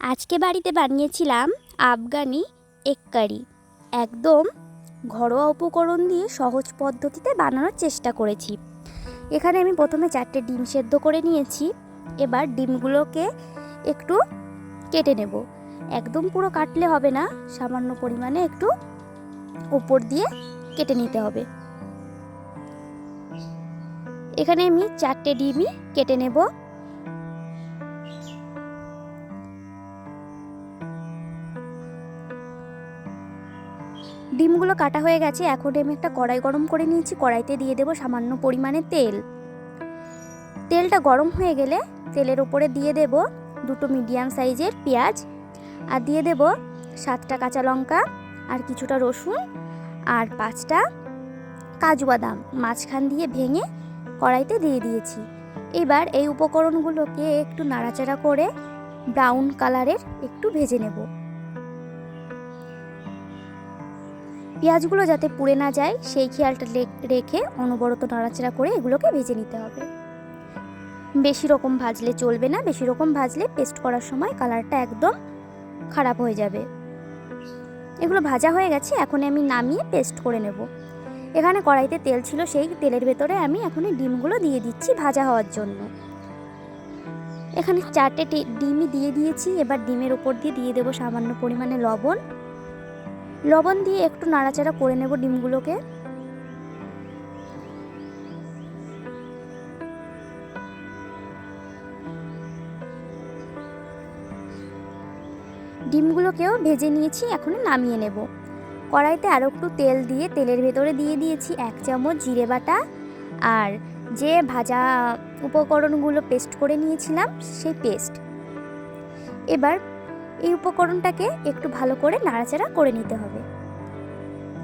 আজকে বাড়িতে বানিয়েছিলাম আফগানি এগ কারি একদম ঘরোয়া উপকরণ দিয়ে সহজ পদ্ধতিতে বানানোর চেষ্টা করেছি। এখানে আমি প্রথমে চারটে ডিম সেদ্ধ করে নিয়েছি। এবার ডিমগুলোকে একটু কেটে নেব। একদম পুরো কাটলে হবে না, সামান্য পরিমাণে একটু উপর দিয়ে কেটে নিতে হবে। এখানে আমি চারটে ডিমই কেটে নেব। ডিমগুলো কাটা হয়ে গেছে, এখন আমি একটা কড়াই গরম করে নিয়েছি, কড়াইতে দিয়ে দেবো সামান্য পরিমাণে তেল। তেলটা গরম হয়ে গেলে তেলের উপরে দিয়ে দেব দুটো মিডিয়াম সাইজের পেঁয়াজ, আর দিয়ে দেব সাতটা কাঁচা লঙ্কা, আর কিছুটা রসুন, আর পাঁচটা কাজু বাদাম। মাঝখান দিয়ে ভেঙে কড়াইতে দিয়ে দিয়েছি। এবার এই উপকরণগুলোকে একটু নাড়াচাড়া করে ব্রাউন কালারের একটু ভেজে নেব। পেঁয়াজগুলো যাতে পুড়ে না যায়, সেই খেয়ালটা রেখে অনবরত নাড়াচাড়া করে এগুলোকে ভেজে নিতে হবে। বেশি রকম ভাজলে চলবে না, বেশি রকম ভাজলে পেস্ট করার সময় কালারটা একদম খারাপ হয়ে যাবে। এগুলো ভাজা হয়ে গেছে এখন আমি নামিয়ে পেস্ট করে নেব। এখানে কড়াইতে তেল ছিল সেই তেলের ভেতরে আমি এখন ডিমগুলো দিয়ে দিচ্ছি ভাজা হওয়ার জন্য। এখানে চারটে ডিমই দিয়ে দিয়েছি, এবার ডিমের উপর দিয়ে দিয়ে দেবো সামান্য পরিমাণে লবণ। লবণ দিয়ে একটু নাড়াচাড়া করে নেব ডিমগুলোকে। ডিমগুলোকেও ভেজে নিয়েছি এখন নামিয়ে নেব। কড়াইতে আরও একটু তেল দিয়ে, তেলের ভেতরে দিয়ে দিয়েছি এক চামচ জিরে বাটা আর যে ভাজা উপকরণগুলো পেস্ট করে নিয়েছিলাম, সেই পেস্ট। এবার এই উপকরণটাকে একটু ভালো করে নাড়াচাড়া করে নিতে হবে।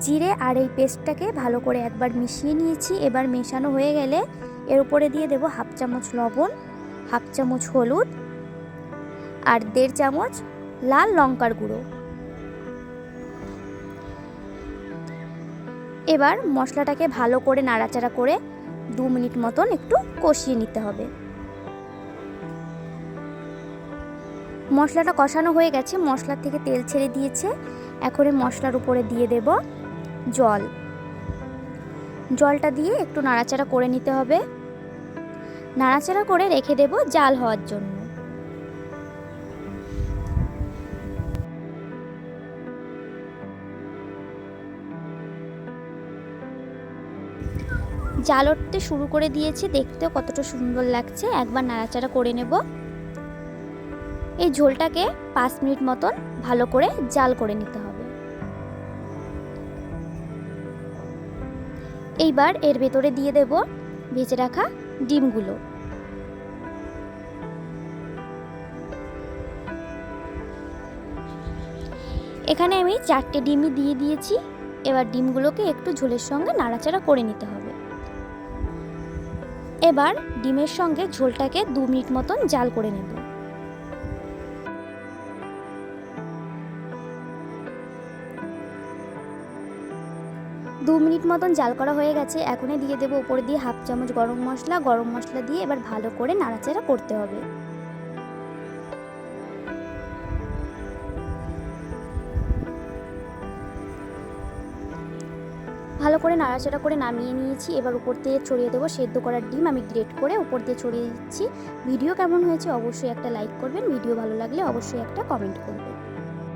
জিরে আর এই পেস্টটাকে ভালো করে একবার মিশিয়ে নিয়েছি। এবার মেশানো হয়ে গেলে এর উপরে দিয়ে দেব হাফ চামচ লবণ, হাফ চামচ হলুদ আর দেড় চামচ লাল লঙ্কার গুঁড়ো। এবার মশলাটাকে ভালো করে নাড়াচাড়া করে দু মিনিট মতন একটু কষিয়ে নিতে হবে। মশলাটা কষানো হয়ে গেছে। মশলা থেকে তেল ছেড়ে দিয়েছে। এখন এই মশলার উপরে দিয়ে দেব জল। জলটা দিয়ে একটু নাড়াচাড়া করে নিতে হবে। নাড়াচাড়া করে রেখে দেব জাল হওয়ার জন্য। জাল উঠতে শুরু করে দিয়েছে। দেখতে কতটা সুন্দর লাগছে। একবার নাড়াচাড়া করে নেব। এই ঝোলটাকে পাঁচ মিনিট মতন ভালো করে জাল করে নিতে হবে। এইবার এর ভেতরে দিয়ে দেব ভেজে রাখা ডিমগুলো। এখানে আমি চারটে ডিমই দিয়ে দিয়েছি। এবার ডিমগুলোকে একটু ঝোলের সঙ্গে নাড়াচাড়া করে নিতে হবে। এবার ডিমের সঙ্গে ঝোলটাকে দু মিনিট মতন জাল করে নেব। দু মিনিট মতন জাল করা হয়ে গেছে। এখনই দিয়ে দেবো উপরে দিয়ে হাফ চামচ গরম মশলা। গরম মশলা দিয়ে এবার ভালো করে নাড়াচাড়া করতে হবে। ভালো করে নাড়াচাড়া করে নামিয়ে নিয়েছি। এবার উপর দিয়ে ছড়িয়ে দেবো সেদ্ধ করার ডিম। আমি গ্রেট করে উপর দিয়ে ছড়িয়ে দিচ্ছি। ভিডিও কেমন হয়েছে অবশ্যই একটা লাইক করবেন। ভিডিও ভালো লাগলে অবশ্যই একটা কমেন্ট করবেন।